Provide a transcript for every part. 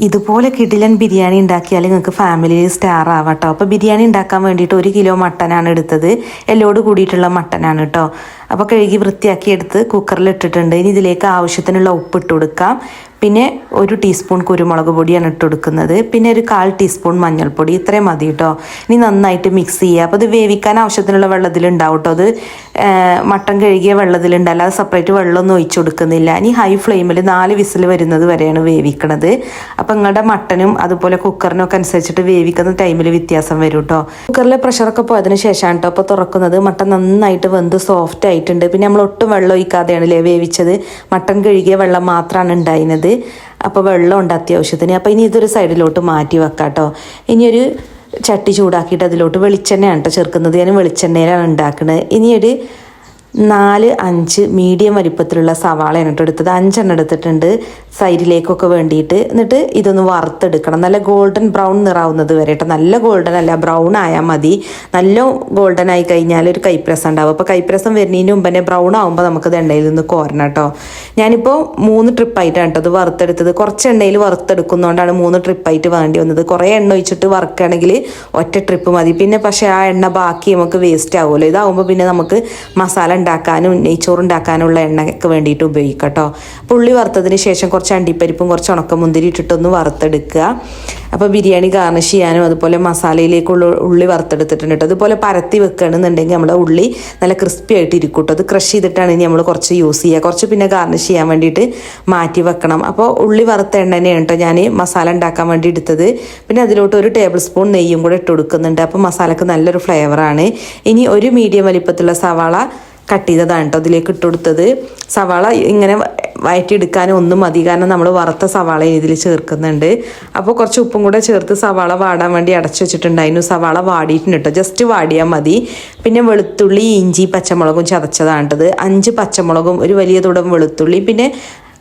ഇതുപോലെ കിടിലൻ ബിരിയാണി ഉണ്ടാക്കിയാൽ നിങ്ങൾക്ക് ഫാമിലി സ്റ്റാർ ആവാം കേട്ടോ അപ്പോൾ ബിരിയാണി ഉണ്ടാക്കാൻ വേണ്ടിയിട്ട് ഒരു കിലോ മട്ടനാണ് എടുത്തത്. എല്ലോട് കൂടിയിട്ടുള്ള മട്ടനാണ് കേട്ടോ അപ്പോൾ കഴുകി വൃത്തിയാക്കി എടുത്ത് കുക്കറിൽ ഇട്ടിട്ടുണ്ട്. ഇനി ഇതിലേക്ക് ആവശ്യത്തിനുള്ള ഉപ്പ് ഇട്ട് കൊടുക്കാം. പിന്നെ ഒരു ടീസ്പൂൺ കുരുമുളക് പൊടിയാണ് ഇട്ട് കൊടുക്കുന്നത്. പിന്നെ ഒരു കാൽ ടീസ്പൂൺ മഞ്ഞൾപ്പൊടി. ഇത്രയും മതി കേട്ടോ ഇനി നന്നായിട്ട് മിക്സ് ചെയ്യുക. അപ്പോൾ ഇത് വേവിക്കാൻ ആവശ്യത്തിനുള്ള വെള്ളത്തിലുണ്ടാവും കേട്ടോ അത് മട്ടൻ കഴുകിയ വെള്ളത്തിലുണ്ട് അല്ലാതെ സെപ്പറേറ്റ് വെള്ളമൊന്നും ഒഴിച്ചു കൊടുക്കുന്നില്ല. ഇനി ഹൈ ഫ്ലെയിമിൽ നാല് വിസിൽ വരുന്നത് വരെയാണ് വേവിക്കണത്. അപ്പോൾ നിങ്ങളുടെ മട്ടനും അതുപോലെ കുക്കറിനൊക്കെ അനുസരിച്ചിട്ട് വേവിക്കുന്ന ടൈമിൽ വ്യത്യാസം വരും കേട്ടോ കുക്കറിലെ പ്രഷറൊക്കെ പോയതിന് ശേഷമാണ് കേട്ടോ അപ്പോൾ തുറക്കുന്നത്. മട്ടൻ നന്നായിട്ട് വെന്ത് സോഫ്റ്റ് ആയിട്ടുണ്ട്. പിന്നെ നമ്മൾ ഒട്ടും വെള്ളം ഒഴിക്കാതെയാണ് അല്ലേ വേവിച്ചത്. മട്ടൻ കഴുകിയ വെള്ളം മാത്രമാണ് ഉണ്ടായിരുന്നത്. അപ്പോൾ വെള്ളം ഉണ്ട് അത്യാവശ്യത്തിന്. അപ്പോൾ ഇനി ഇതൊരു സൈഡിലോട്ട് മാറ്റി വെക്കാം കേട്ടോ ഇനിയൊരു ചട്ടി ചൂടാക്കിയിട്ട് അതിലോട്ട് വെളിച്ചെണ്ണയാണ് കേട്ടോ ചേർക്കുന്നത്. ഞാൻ വെളിച്ചെണ്ണയിലാണ് ഉണ്ടാക്കുന്നത് ഇനിയൊരു നാല് അഞ്ച് മീഡിയം വലിപ്പത്തിലുള്ള സവാള എന്നിട്ട് എടുത്തത്. അഞ്ചെണ്ണം എടുത്തിട്ടുണ്ട് സൈഡിലേക്കൊക്കെ വേണ്ടിയിട്ട്. എന്നിട്ട് ഇതൊന്ന് വറുത്തെടുക്കണം. നല്ല ഗോൾഡൻ ബ്രൗൺ നിറാവുന്നത് വരെ കേട്ടോ. നല്ല ഗോൾഡൻ അല്ല ബ്രൗൺ ആയാൽ മതി. നല്ല ഗോൾഡൻ ആയി കഴിഞ്ഞാൽ ഒരു കൈപ്രസം ഉണ്ടാവും. അപ്പോൾ കൈപ്രസം വരുന്നതിന് മുമ്പ് തന്നെ ബ്രൗൺ ആകുമ്പോൾ നമുക്ക് ഇത് എണ്ണയിൽ നിന്ന് കോരണം കേട്ടോ. ഞാനിപ്പോൾ മൂന്ന് ട്രിപ്പായിട്ടാണ് കേട്ടോ അത് വറുത്തെടുത്തത്. കുറച്ച് എണ്ണയിൽ വറുത്തെടുക്കുന്നതുകൊണ്ടാണ് മൂന്ന് ട്രിപ്പായിട്ട് വേണ്ടി വന്നത്. കുറേ എണ്ണ ഒഴിച്ചിട്ട് വറുക്കുകയാണെങ്കിൽ ഒറ്റ ട്രിപ്പ് മതി. പിന്നെ പക്ഷേ ആ എണ്ണ ബാക്കി നമുക്ക് വേസ്റ്റ് ആവുമല്ലോ. ഇതാവുമ്പോൾ പിന്നെ നമുക്ക് മസാല ഉണ്ടാക്കാനും നെയ്ച്ചോറ് ഉണ്ടാക്കാനുള്ള എണ്ണയ്ക്ക് വേണ്ടിയിട്ട് ഉപയോഗിക്കാം കേട്ടോ അപ്പോൾ ഉള്ളി വറുത്തതിന് ശേഷം കുറച്ച് അണ്ടിപ്പരിപ്പും കുറച്ച് ഉണക്കമുന്തിരി ഇട്ടിട്ടൊന്ന് വറുത്തെടുക്കുക. അപ്പോൾ ബിരിയാണി ഗാർണിഷ് ചെയ്യാനും അതുപോലെ മസാലയിലേക്കുള്ള ഉള്ളി വറുത്തെടുത്തിട്ടുണ്ട് കേട്ടോ. അതുപോലെ പരത്തി വെക്കുകയാണെന്നുണ്ടെങ്കിൽ നമ്മുടെ ഉള്ളി നല്ല ക്രിസ്പി ആയിട്ട് ഇരിക്കും കേട്ടോ. അത് ക്രഷ് ചെയ്തിട്ടാണ് ഇനി നമ്മൾ കുറച്ച് യൂസ് ചെയ്യുക. കുറച്ച് പിന്നെ ഗാർണിഷ് ചെയ്യാൻ വേണ്ടിയിട്ട് മാറ്റി വെക്കണം. അപ്പോൾ ഉള്ളി വറുത്ത എണ്ണ തന്നെയാണ് കേട്ടോ ഞാൻ മസാല ഉണ്ടാക്കാൻ വേണ്ടി എടുത്തത്. പിന്നെ അതിലോട്ട് ഒരു ടേബിൾ സ്പൂൺ നെയ്യും കൂടെ ഇട്ട് കൊടുക്കുന്നുണ്ട്. അപ്പോൾ മസാലക്ക് നല്ലൊരു ഫ്ലേവറാണ് ഇനി ഒരു മീഡിയം വലിപ്പത്തിലുള്ള സവാള കട്ട് ചെയ്തതാണ് കേട്ടോ അതിലേക്ക് ഇട്ട് കൊടുത്തത്. സവാള ഇങ്ങനെ വയറ്റിയെടുക്കാനും ഒന്നും മതി. കാരണം നമ്മൾ വറുത്ത സവാള ഇതിൽ ചേർക്കുന്നുണ്ട്. അപ്പോൾ കുറച്ച് ഉപ്പും കൂടെ ചേർത്ത് സവാള വാടാൻ വേണ്ടി അടച്ചു വെച്ചിട്ടുണ്ടായിരുന്നു. സവാള വാടിയിട്ടുണ്ട് കേട്ടോ. ജസ്റ്റ് വാടിയാൽ മതി. പിന്നെ വെളുത്തുള്ളി ഇഞ്ചി പച്ചമുളകും ചതച്ചതാണ് കേട്ടത്. അഞ്ച് പച്ചമുളകും ഒരു വലിയ തുടം വെളുത്തുള്ളി. പിന്നെ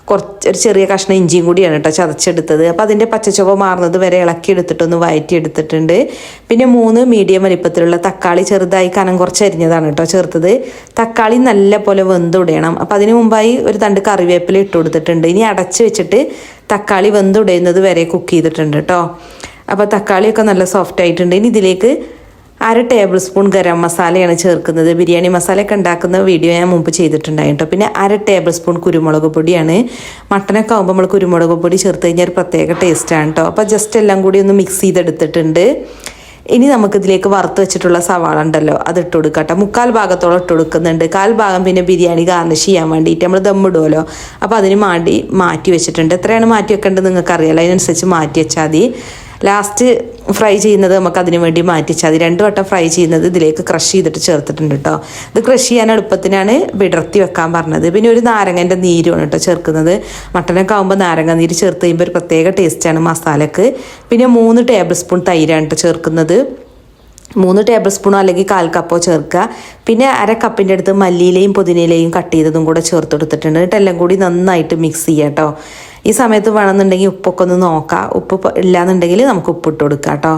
കുറച്ച് ഒരു ചെറിയ കഷ്ണം ഇഞ്ചിയും കൂടിയാണ് കേട്ടോ ചതച്ചെടുത്തത്. അപ്പോൾ അതിന്റെ പച്ചച്ചുവ മാറുന്നത് വരെ ഇളക്കി എടുത്തിട്ടൊന്ന് വയറ്റി എടുത്തിട്ടുണ്ട് പിന്നെ മൂന്ന് മീഡിയം വലിപ്പത്തിലുള്ള തക്കാളി ചെറുതായി കനം കുറച്ച് അരിഞ്ഞതാണ് കേട്ടോ ചേർത്തത്. തക്കാളി നല്ല പോലെ വെന്തുടയണം അപ്പോൾ അതിന് മുമ്പായി ഒരു തണ്ട് കറിവേപ്പില ഇട്ട് കൊടുത്തിട്ടുണ്ട്. ഇനി അടച്ച് വെച്ചിട്ട് തക്കാളി വെന്തുടയുന്നത് വരെ കുക്ക് ചെയ്തിട്ടുണ്ട് കേട്ടോ. അപ്പോൾ തക്കാളിയൊക്കെ നല്ല സോഫ്റ്റ് ആയിട്ടുണ്ട്. ഇനി ഇതിലേക്ക് അര ടേബിൾ സ്പൂൺ ഗരം മസാലയാണ് ചേർക്കുന്നത്. ബിരിയാണി മസാലയൊക്കെ ഉണ്ടാക്കുന്ന വീഡിയോ ഞാൻ മുമ്പ് ചെയ്തിട്ടുണ്ടായിട്ടോ പിന്നെ അര ടേബിൾ സ്പൂൺ കുരുമുളക് പൊടിയാണ്. മട്ടനൊക്കെ ആകുമ്പോൾ നമ്മൾ കുരുമുളക് പൊടി ചേർത്ത് കഴിഞ്ഞാൽ ഒരു പ്രത്യേക ടേസ്റ്റാണ് കേട്ടോ അപ്പോൾ ജസ്റ്റ് എല്ലാം കൂടി ഒന്ന് മിക്സ് ചെയ്തെടുത്തിട്ടുണ്ട്. ഇനി നമുക്കിതിലേക്ക് വറുത്ത് വെച്ചിട്ടുള്ള സവാള ഉണ്ടല്ലോ അത് ഇട്ട് കൊടുക്കട്ടെ മുക്കാൽ ഭാഗത്തോളം ഇട്ട് കൊടുക്കുന്നുണ്ട്. കാൽ ഭാഗം പിന്നെ ബിരിയാണി ഗാർണിഷ് ചെയ്യാൻ വേണ്ടിയിട്ട് നമ്മൾ ദമ്മിടുമല്ലോ അപ്പോൾ അതിന് മാണ്ടി മാറ്റി വെച്ചിട്ടുണ്ട്. എത്രയാണ് മാറ്റി വെക്കേണ്ടത് നിങ്ങൾക്ക് അറിയാലോ അതിനനുസരിച്ച് മാറ്റി വെച്ചാൽ മതി. ലാസ്റ്റ് ഫ്രൈ ചെയ്യുന്നത് നമുക്ക് അതിന് വേണ്ടി മാറ്റിച്ച് അത് രണ്ട് വട്ടം ഫ്രൈ ചെയ്യുന്നത് ഇതിലേക്ക് ക്രഷ് ചെയ്തിട്ട് ചേർത്തിട്ടുണ്ട് കേട്ടോ ഇത് ക്രഷ് ചെയ്യാൻ എളുപ്പത്തിനാണ് വിടർത്തി വെക്കാൻ പറഞ്ഞത്. പിന്നെ ഒരു നാരങ്ങന്റെ നീരുമാണ് കേട്ടോ ചേർക്കുന്നത്. മട്ടനൊക്കെ ആകുമ്പോൾ നാരങ്ങ നീര് ചേർത്ത് കഴിയുമ്പോൾ ഒരു പ്രത്യേക ടേസ്റ്റാണ് മസാലക്ക്. പിന്നെ മൂന്ന് ടേബിൾ സ്പൂൺ തൈരാണ് കേട്ടോ ചേർക്കുന്നത്. മൂന്ന് ടേബിൾ സ്പൂണോ അല്ലെങ്കിൽ കാൽ കപ്പോ ചേർക്കുക. പിന്നെ അര കപ്പിന്റെ അടുത്ത് മല്ലിയിലയും പുതിനയിലയും കട്ട് ചെയ്തതും കൂടെ ചേർത്ത് കൊടുത്തിട്ടുണ്ട്. എന്നിട്ട് എല്ലാം കൂടി നന്നായിട്ട് മിക്സ് ചെയ്യുക കേട്ടോ ഈ സമയത്ത് വേണമെന്നുണ്ടെങ്കിൽ ഉപ്പൊക്കെ ഒന്ന് നോക്കാം. ഉപ്പ് ഇല്ലാന്നുണ്ടെങ്കിൽ നമുക്ക് ഉപ്പിട്ട് കൊടുക്കാം കേട്ടോ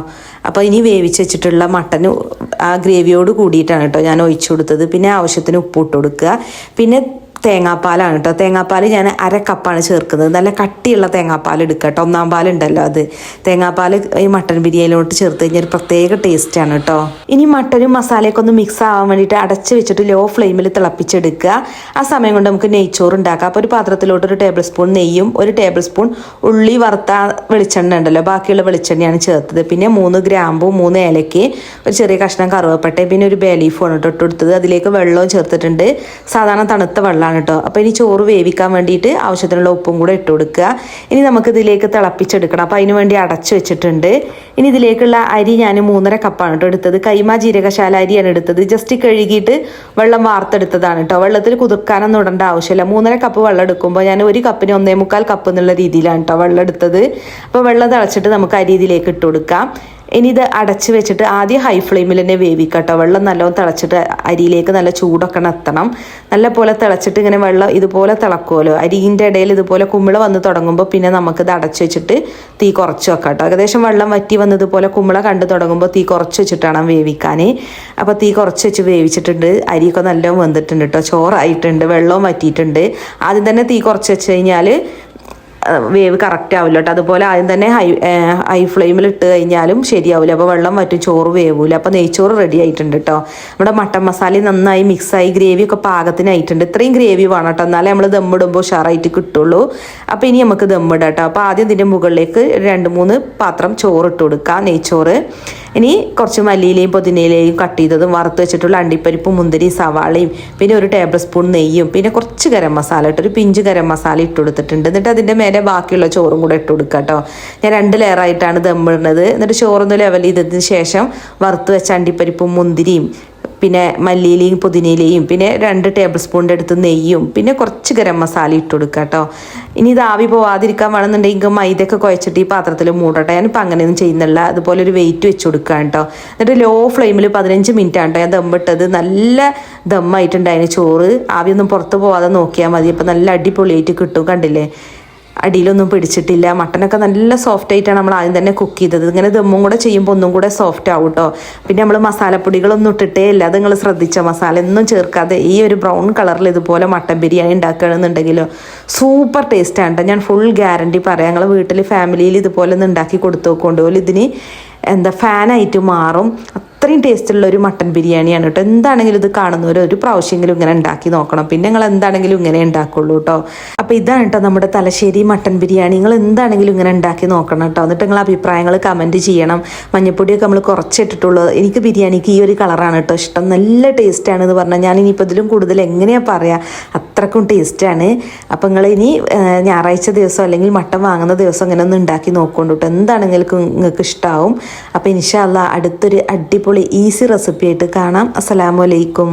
അപ്പോൾ ഇനി വേവിച്ച് വെച്ചിട്ടുള്ള മട്ടൻ ആ ഗ്രേവിയോട് കൂടിയിട്ടാണ് കേട്ടോ ഞാൻ ഒഴിച്ചു കൊടുത്തത്. പിന്നെ ആവശ്യത്തിന് ഉപ്പ് ഇട്ട് കൊടുക്കുക. പിന്നെ തേങ്ങാപ്പാലാണ് കേട്ടോ തേങ്ങാപ്പാൽ ഞാൻ അര കപ്പാണ് ചേർക്കുന്നത്. നല്ല കട്ടിയുള്ള തേങ്ങാപ്പാൽ എടുക്കുക കേട്ടോ ഒന്നാം പാലുണ്ടല്ലോ അത്. തേങ്ങാപ്പാൽ ഈ മട്ടൻ ബിരിയാണിയിലോട്ട് ചേർത്ത് കഴിഞ്ഞാൽ ഒരു പ്രത്യേക ടേസ്റ്റാണ് കേട്ടോ ഇനി മട്ടനും മസാലയൊക്കെ ഒന്ന് മിക്സ് ആവാൻ വേണ്ടിയിട്ട് അടച്ച് വെച്ചിട്ട് ലോ ഫ്ലെയിമിൽ തിളപ്പിച്ചെടുക്കുക. ആ സമയം കൊണ്ട് നമുക്ക് നെയ്ച്ചോറ് ഉണ്ടാക്കാം. അപ്പോൾ ഒരു പാത്രത്തിലോട്ട് ഒരു ടേബിൾ സ്പൂൺ നെയ്യും ഒരു ടേബിൾ സ്പൂൺ ഉള്ളി വറുത്ത വെളിച്ചെണ്ണ ഉണ്ടല്ലോ. ബാക്കിയുള്ള വെളിച്ചെണ്ണയാണ് ചേർത്തത്. പിന്നെ മൂന്ന് ഗ്രാമ്പും മൂന്ന് ഏലയ്ക്ക് ഒരു ചെറിയ കഷ്ണം കറുവപ്പട്ട പിന്നെ ഒരു ബേലീഫാണ് കേട്ടോ ഇട്ട് അതിലേക്ക് വെള്ളവും ചേർത്തിട്ടുണ്ട്. സാധാരണ തണുത്ത വെള്ളമാണ് കേട്ടോ. അപ്പോൾ ഇനി ചോറ് വേവിക്കാൻ വേണ്ടിയിട്ട് ആവശ്യത്തിനുള്ള ഉപ്പും കൂടെ ഇട്ട് കൊടുക്കുക. ഇനി നമുക്ക് ഇതിലേക്ക് തിളപ്പിച്ചെടുക്കണം. അപ്പോൾ അതിന് വേണ്ടി അടച്ചു വെച്ചിട്ടുണ്ട്. ഇനി ഇതിലേക്കുള്ള അരി ഞാൻ മൂന്നര കപ്പാണ് കേട്ടോ എടുത്തത്. കൈമ ജീരകശാല അരിയാണ് എടുത്തത്. ജസ്റ്റ് കഴുകിയിട്ട് വെള്ളം വാർത്തെടുത്തതാണ് കേട്ടോ. വെള്ളത്തിൽ കുതിർക്കാനൊന്നും ഇടേണ്ട ആവശ്യമില്ല. മൂന്നര കപ്പ് വെള്ളം എടുക്കുമ്പോൾ ഞാൻ ഒരു കപ്പിന് ഒന്നേ മുക്കാൽ കപ്പ് എന്നുള്ള രീതിയിലാണ് കേട്ടോ വെള്ളം എടുത്തത്. അപ്പോൾ വെള്ളം തിളച്ചിട്ട് നമുക്ക് അരി ഇതിലേക്ക് ഇട്ട് കൊടുക്കാം. ഇനി ഇത് അടച്ച് വെച്ചിട്ട് ആദ്യം ഹൈ ഫ്ലെയിമിൽ തന്നെ വേവിക്കട്ടോ. വെള്ളം നല്ലോണം തിളച്ചിട്ട് അരിയിലേക്ക് നല്ല ചൂടൊക്കെ എത്തണം നല്ല പോലെ തിളച്ചിട്ട് ഇങ്ങനെ വെള്ളം ഇതുപോലെ തിളക്കുമല്ലോ അരിന്റെ ഇടയിൽ ഇതുപോലെ കുമ്മിള വന്ന് തുടങ്ങുമ്പോൾ പിന്നെ നമുക്കിത് അടച്ചു വെച്ചിട്ട് തീ കുറച്ച് വെക്കാം കേട്ടോ ഏകദേശം വെള്ളം വറ്റി വന്നതുപോലെ കുമ്മിള കണ്ടു തുടങ്ങുമ്പോൾ തീ കുറച്ച് വെച്ചിട്ടാണ് വേവിക്കാൻ അപ്പോൾ തീ കുറച്ച് വെച്ച് വേവിച്ചിട്ടുണ്ട്. അരിയൊക്കെ നല്ലോണം വെന്തിട്ടുണ്ട് കേട്ടോ ചോറായിട്ടുണ്ട് വെള്ളവും വറ്റിയിട്ടുണ്ട്. ആദ്യം തന്നെ തീ കുറച്ച് വെച്ച് കഴിഞ്ഞാൽ വേവ് കറക്റ്റ് ആവില്ല കേട്ടോ അതുപോലെ ആദ്യം തന്നെ ഹൈ ഹൈ ഫ്ലെയിമിൽ ഇട്ട് കഴിഞ്ഞാലും ശരിയാവില്ല അപ്പോൾ വെള്ളം വറ്റും ചോറ് വേവൂല. അപ്പോൾ നെയ്ച്ചോറ് റെഡി ആയിട്ടുണ്ട് കേട്ടോ നമ്മുടെ മട്ടൻ മസാല നന്നായി മിക്സായി ഗ്രേവി ഒക്കെ പാകത്തിനായിട്ടുണ്ട്. ഇത്രയും ഗ്രേവി വേണം കേട്ടോ എന്നാലേ നമ്മൾ ദമ്മിടുമ്പോൾ ഉഷാറായിട്ട് കിട്ടുള്ളൂ. അപ്പോൾ ഇനി നമുക്ക് ദമ്മിടാം കേട്ടോ അപ്പോൾ ആദ്യം ഇതിന്റെ മുകളിലേക്ക് രണ്ട് മൂന്ന് പാത്രം ചോറ് ഇട്ട് കൊടുക്കാം നെയ്ച്ചോറ്. ഇനി കുറച്ച് മല്ലിയിലയും പുതിനയിലയും കട്ട് ചെയ്തതും വറുത്ത് വെച്ചിട്ടുള്ള അണ്ടിപ്പരിപ്പും മുന്തിരി സവാളയും പിന്നെ ഒരു ടേബിൾ സ്പൂൺ നെയ്യും പിന്നെ കുറച്ച് ഗരം മസാല ഇട്ട് ഒരു പിഞ്ച് ഗരം മസാല ഇട്ട് കൊടുത്തിട്ടുണ്ട്. എന്നിട്ട് അതിന്റെ മേലെ ബാക്കിയുള്ള ചോറും കൂടെ ഇട്ട് കൊടുക്കുക കേട്ടോ ഞാൻ രണ്ട് ലെയറായിട്ടാണ് ദമ്മിടുന്നത്. എന്നിട്ട് ചോറൊന്ന് ലെവൽ ചെയ്തതിന് ശേഷം വറുത്ത് വെച്ച അണ്ടിപ്പരിപ്പും മുന്തിരിയും പിന്നെ മല്ലിയിലയും പുതിനയിലയും പിന്നെ രണ്ട് ടേബിൾ സ്പൂണിന്റെ അടുത്ത് നെയ്യും പിന്നെ കുറച്ച് ഗരം മസാല ഇട്ട് കൊടുക്കുക കേട്ടോ. ഇനി ഇത് ആവി പോവാതിരിക്കാൻ വേണമെന്നുണ്ടെങ്കിൽ മൈദയൊക്കെ കുഴച്ചിട്ട് ഈ പാത്രത്തിൽ മൂടട്ടെ. ഞാനിപ്പോൾ അങ്ങനെയൊന്നും ചെയ്യുന്നില്ല. അതുപോലെ ഒരു വെയിറ്റ് വെച്ച് കൊടുക്കുക കേട്ടോ. എന്നിട്ട് ലോ ഫ്ലെയിമിൽ പതിനഞ്ച് മിനിറ്റ് ആണ് ഞാൻ ദമ്മിട്ടത് നല്ല ദമ്മായിട്ടുണ്ടായിരുന്നു ചോറ്. ആവിയൊന്നും പുറത്ത് പോവാതെ നോക്കിയാൽ മതി. അപ്പോൾ നല്ല അടിപൊളിയായിട്ട് കിട്ടും കണ്ടില്ലേ? അടിയിലൊന്നും പിടിച്ചിട്ടില്ല. മട്ടനൊക്കെ നല്ല സോഫ്റ്റ് ആയിട്ടാണ് നമ്മൾ ആദ്യം തന്നെ കുക്ക് ചെയ്തത്. ഇങ്ങനെ ദമ്മും കൂടെ ചെയ്യുമ്പോൾ ഒന്നും കൂടെ സോഫ്റ്റ് ആവും കേട്ടോ പിന്നെ നമ്മൾ മസാലപ്പൊടികളൊന്നും ഇട്ടിട്ടേ ഇല്ല. അത് നിങ്ങൾ ശ്രദ്ധിച്ച? മസാല ഒന്നും ചേർക്കാതെ ഈ ഒരു ബ്രൗൺ കളറിൽ ഇതുപോലെ മട്ടൻ ബിരിയാണി ഉണ്ടാക്കുകയാണെന്നുണ്ടെങ്കിലോ സൂപ്പർ ടേസ്റ്റാണ് കേട്ടോ ഞാൻ ഫുൾ ഗ്യാരണ്ടി പറയാം. ഞങ്ങൾ വീട്ടിൽ ഫാമിലിയിൽ ഇതുപോലെ ഒന്ന് ഉണ്ടാക്കി കൊടുത്തു നോക്കൊണ്ടുപോലെ ഇതിന് എന്താ ഫാനായിട്ട് മാറും. അത്രയും ടേസ്റ്റുള്ള ഒരു മട്ടൻ ബിരിയാണിയാണ് കേട്ടോ. എന്താണെങ്കിലും ഇത് കാണുന്നവർ ഒരു പ്രാവശ്യമെങ്കിലും ഇങ്ങനെ ഉണ്ടാക്കി നോക്കണം. പിന്നെ നിങ്ങൾ എന്താണെങ്കിലും ഇങ്ങനെ ഉണ്ടാക്കുള്ളൂ കേട്ടോ. അപ്പോൾ ഇതാണ് കേട്ടോ നമ്മുടെ തലശ്ശേരി മട്ടൻ ബിരിയാണി. നിങ്ങൾ എന്താണെങ്കിലും ഇങ്ങനെ ഉണ്ടാക്കി നോക്കണം കേട്ടോ. എന്നിട്ട് നിങ്ങൾ അഭിപ്രായങ്ങൾ കമന്റ് ചെയ്യണം. മഞ്ഞപ്പൊടിയൊക്കെ നമ്മൾ കുറച്ചിട്ടിട്ടുള്ളൂ എനിക്ക് ബിരിയാണിക്ക് ഈ ഒരു കളറാണ് കേട്ടോ ഇഷ്ടം. നല്ല ടേസ്റ്റാണ് എന്ന് പറഞ്ഞാൽ ഞാൻ ഇനിയിപ്പോൾ ഇതിലും കൂടുതൽ എങ്ങനെയാണ് പറയുക അത്രക്കും ടേസ്റ്റാണ് അപ്പോൾ നിങ്ങൾ ഇനി ഞായറാഴ്ച ദിവസം അല്ലെങ്കിൽ മട്ടൻ വാങ്ങുന്ന ദിവസം ഇങ്ങനെ ഒന്ന് ഉണ്ടാക്കി നോക്കൊണ്ടു കേട്ടോ. എന്താണെങ്കിലും നിങ്ങൾക്ക് ഇഷ്ടമാവും അപ്പോൾ ഇൻഷാല്ല അടുത്തൊരു അടിപൊളി ഈസി റെസിപ്പി ആയിട്ട് കാണാം. അസ്സലാമു അലൈക്കും.